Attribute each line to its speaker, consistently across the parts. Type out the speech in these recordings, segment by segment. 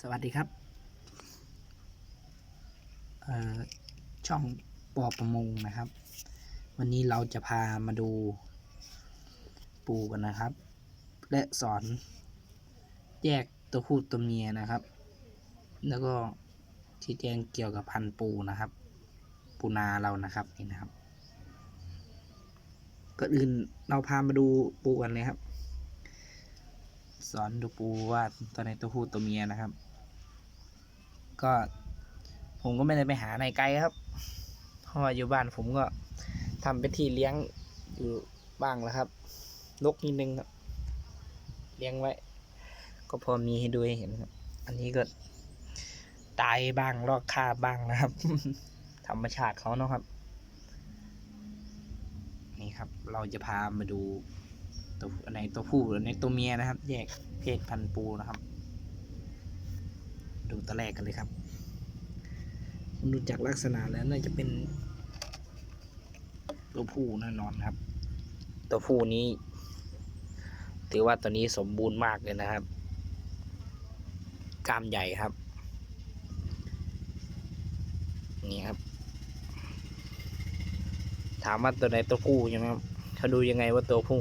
Speaker 1: สวัสดีครับช่องปอประมงนะครับ วันนี้เราจะพามาดูปูกันนะครับ และสอนแยกตัวผู้ตัวเมียนะครับ แล้วก็ชี้แจงเกี่ยวกับพันปูนะครับ ปูนาเรานะครับนี่นะครับก็อื่นเราพามาดูปูกันเลยครับ สอนดูปูว่าตัวไหนตัวผู้ตัวเมียนะครับ ก็ ผมก็ไม่ได้ไปหาในไกลครับ เพราะว่าอยู่บ้านผมก็ทำเป็นที่เลี้ยงอยู่บ้างแล้วครับลกนิดนึงครับ เลี้ยงไว้ ก็พอมีให้ดูให้เห็นครับ อันนี้ก็ตายบ้างลอกคาบบ้างนะครับ ธรรมชาติเขาเนาะครับ นี่ครับ เราจะพามาดูตัวอันไหนตัวผู้หรือในตัวเมียนะครับ แยกเพศพันธุ์ปูนะครับ ดูตัวแรกกันเลยครับดูจากลักษณะแล้วน่าจะเป็น ตัวผู้แน่นอนครับ ตัวผู้นี้ ถือว่าตัวนี้สมบูรณ์มากเลยนะครับกล้ามใหญ่ครับ นี่ครับ ถามว่าตัวไหนตัวผู้ใช่ไหมครับเขาดูยังไงว่าตัวผู้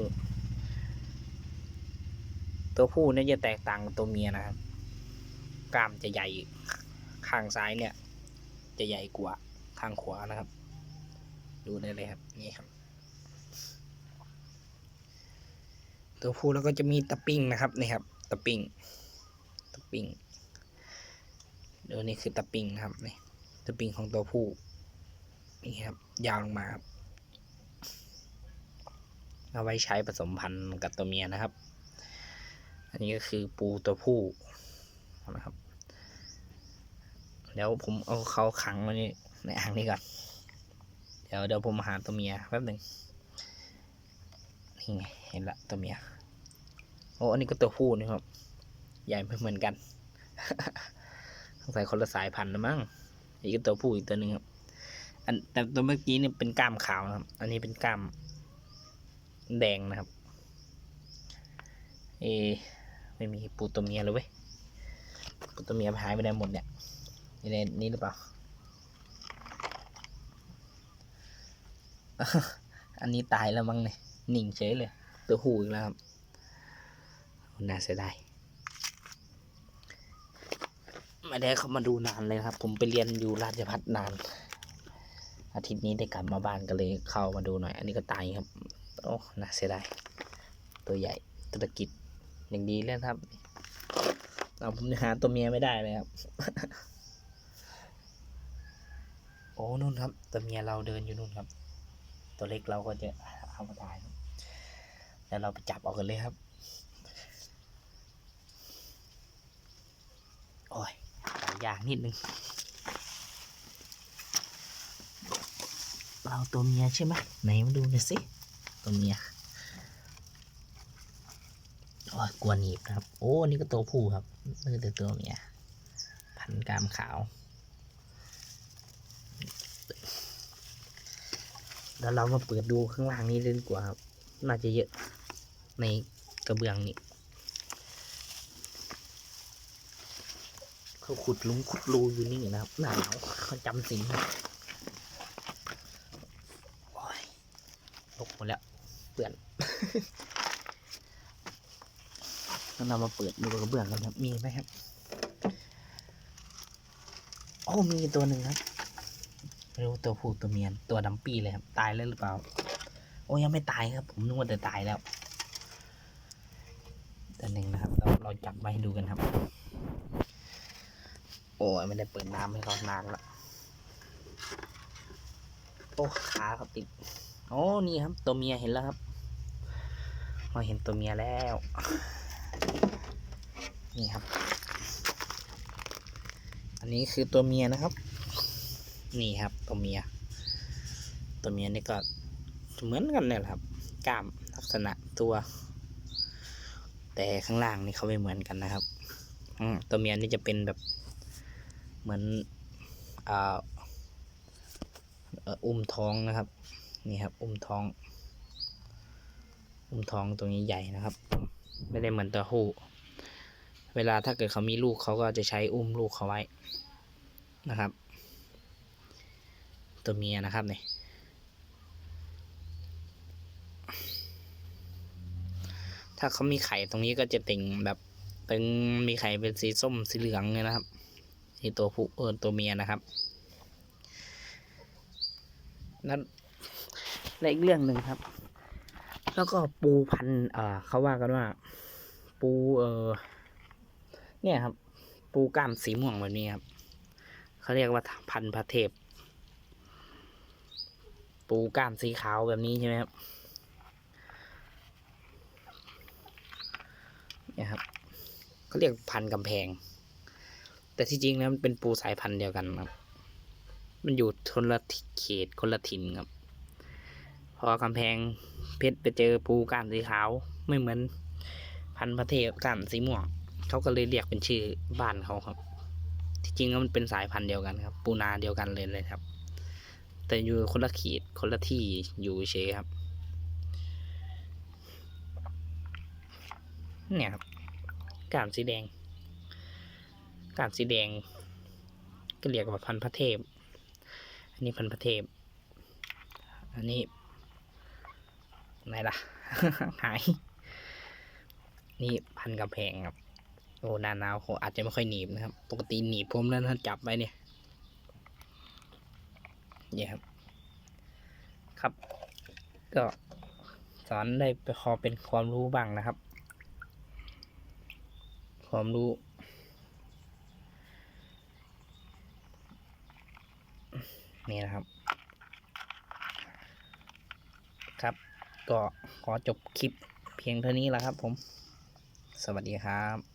Speaker 1: ตัวผู้นี่จะแตกต่างกับตัวเมียนะครับ กล้ามจะใหญ่ข้างซ้ายเนี่ย จะใหญ่กว่าข้างขวานะครับ ดูได้เลยครับนี่ครับ ตัวผู้แล้วก็จะมีตะปิ้งนะครับนี่ครับตะปิ้งตะปิ้งเดี๋ยวนี้คือตะปิ้งนะครับนี่ตะปิ้งของตัวผู้นี่ครับ ยาวลงมาครับเอาไว้ใช้ผสมพันธุ์กับตัวเมียนะครับ อันนี้ก็คือปูตัวผู้นะครับ เดี๋ยวผมเอาเขาขังไว้ในในอ่างนี้ก่อน เดี๋ยวเดี๋ยวผมหาตัวเมียแป๊บหนึ่งนี่ไงเห็นละตัวเมีย โอ้อันนี้ก็ตัวผู้นี่ครับ ใหญ่ไม่เหมือนกันสงสัยคนละสายพันธุ์นะมั้งอีกก็ตัวผู้อีกตัวหนึ่งครับ อันแต่ตัวเมื่อกี้เนี่ยเป็นกล้ามขาวนะครับ อันนี้เป็นกล้ามแดงนะครับ เอไม่มีปูตัวเมียเลยเว้ยปูตัวเมียหายไปไหนหมดเนี่ย อยู่ในนี้หรือเปล่า อันนี้ตายแล้วมั้งเนี่ยหนิงเฉยเลย ตัวหูอีกแล้วครับ น่าเสียดายไม่ได้เข้ามาดูนานเลยครับ ผมไปเรียนอยู่ราชพัฒนาน อาทิตย์นี้ได้กลับมาบ้านก็เลยเข้ามาดูหน่อย อันนี้ก็ตายครับ โอ้ น่าเสียดาย ตัวใหญ่ธุรกิจอย่างดีเลยครับ เอาผมหาตัวเมียไม่ได้เลยครับ โอ้นู่นครับตัวเมียเราเดินอยู่นู่นครับ ตัวเล็กเราก็จะเอามาถ่ายครับแล้วเราไปจับเอากันเลยครับ โอ้ยยอยางนิดนึง เราตัวเมียใช่ไหมไหนมาดูหน่อยสิตัวเมียโอ้ยกลัวหนีบครับ โอ้นนี้ก็ตัวผู้ครับนี่ก็ตัวเมีย พันกามขาว แล้วเรามาเปิดดูข้างล่างนี้เลยดีกว่าครับ น่าจะเยอะในกระเบื้องนี่เขาขุดลุมขุดรูอยู่นี่นะครับหนาวเขาจำสินครับโอ้ยตกหมดแล้วเปื่อนแล้วเรามาเปิดดูกระเบื้องกันครับ มีไหมครับ โอ้มีตัวหนึ่งครับ ไม่รู้ตัวผู้ตัวเมียตัวดำปีเลยครับ ตายแล้วหรือเปล่า โอ้ยังไม่ตายครับ ผมนึกว่าจะตายแล้วตัวหนึ่งนะครับ เราเราจับมาให้ดูกันครับ โอ้ยไม่ได้เปิดน้ำให้เขานานละโอ้ขาเขาติดโอ้นี่ครับ ตัวเมียเห็นแล้วครับเราเห็นตัวเมียแล้ว นี่ครับ อันนี้คือตัวเมียนะครับ นี่ครับตัวเมีย ตัวเมียนี่ก็เหมือนกันเนี่ยครับกล้ามลักษณะตัว แต่ข้างล่างนี่เขาไม่เหมือนกันนะครับตัวเมียนี่จะเป็นแบบเหมือนอ่าอุ้มท้องนะครับ นี่ครับ อุ้มท้อง อุ้มท้องตรงนี้ใหญ่นะครับ ไม่ได้เหมือนตัวผู้เวลาถ้าเกิดเขามีลูกเขาก็จะใช้อุ้มลูกเขาไว้นะครับ ตัวเมียนะครับเนี่ยถ้าเขามีไข่ตรงนี้ก็จะติ่งแบบตึงมีไข่เป็นสีส้มสีเหลืองเลยนะครับนี่ตัวผู้เออตัวเมียนะครับนั่นและอีกเรื่องหนึ่งครับ แล้วก็ปูพันเอ่อเขาว่ากันว่า ปูเออเนี่ยครับ ปูกล้ามสีม่วงแบบนี้ครับเขาเรียกว่าพันพระเทพ ปูก้ามสีขาวแบบนี้ใช่ไหมครับเนี่ยครับเขาเรียกพันธ์กำแพง แต่ที่จริงแล้วมันเป็นปูสายพันธุ์เดียวกันครับ มันอยู่คนละเขตคนละถิ่นครับ พอกำแพงเพชรไปเจอปูก้ามสีขาวไม่เหมือนพันธุ์พระเทพก้ามสีม่วงเขาก็เลยเรียกเป็นชื่อบ้านเขาครับ ที่จริงแล้วมันเป็นสายพันธุ์เดียวกันครับ ปูนาเดียวกันเลยเลยครับ แต่อยู่คนละเขตคนละที่อยู่เฉยครับ เนี่ยครับกามสีแดงกามสีแดง ก็เรียกว่าพันพระเทพ อันนี้พันพระเทพ อันนี้ไหนล่ะ หาย นี่พันกำแพงครับ โอ้หนาหนาวอาจจะไม่ค่อยหนีบนะครับ ปกติหนีบผมแล้วถ้าจับไว้เนี่ย นี่ครับ ครับ ก็สอนได้ไปพอเป็นความรู้บ้างนะครับ ความรู้ นี่นะครับ ครับ ก็ขอจบคลิปเพียงเท่านี้แหละครับผม สวัสดีครับ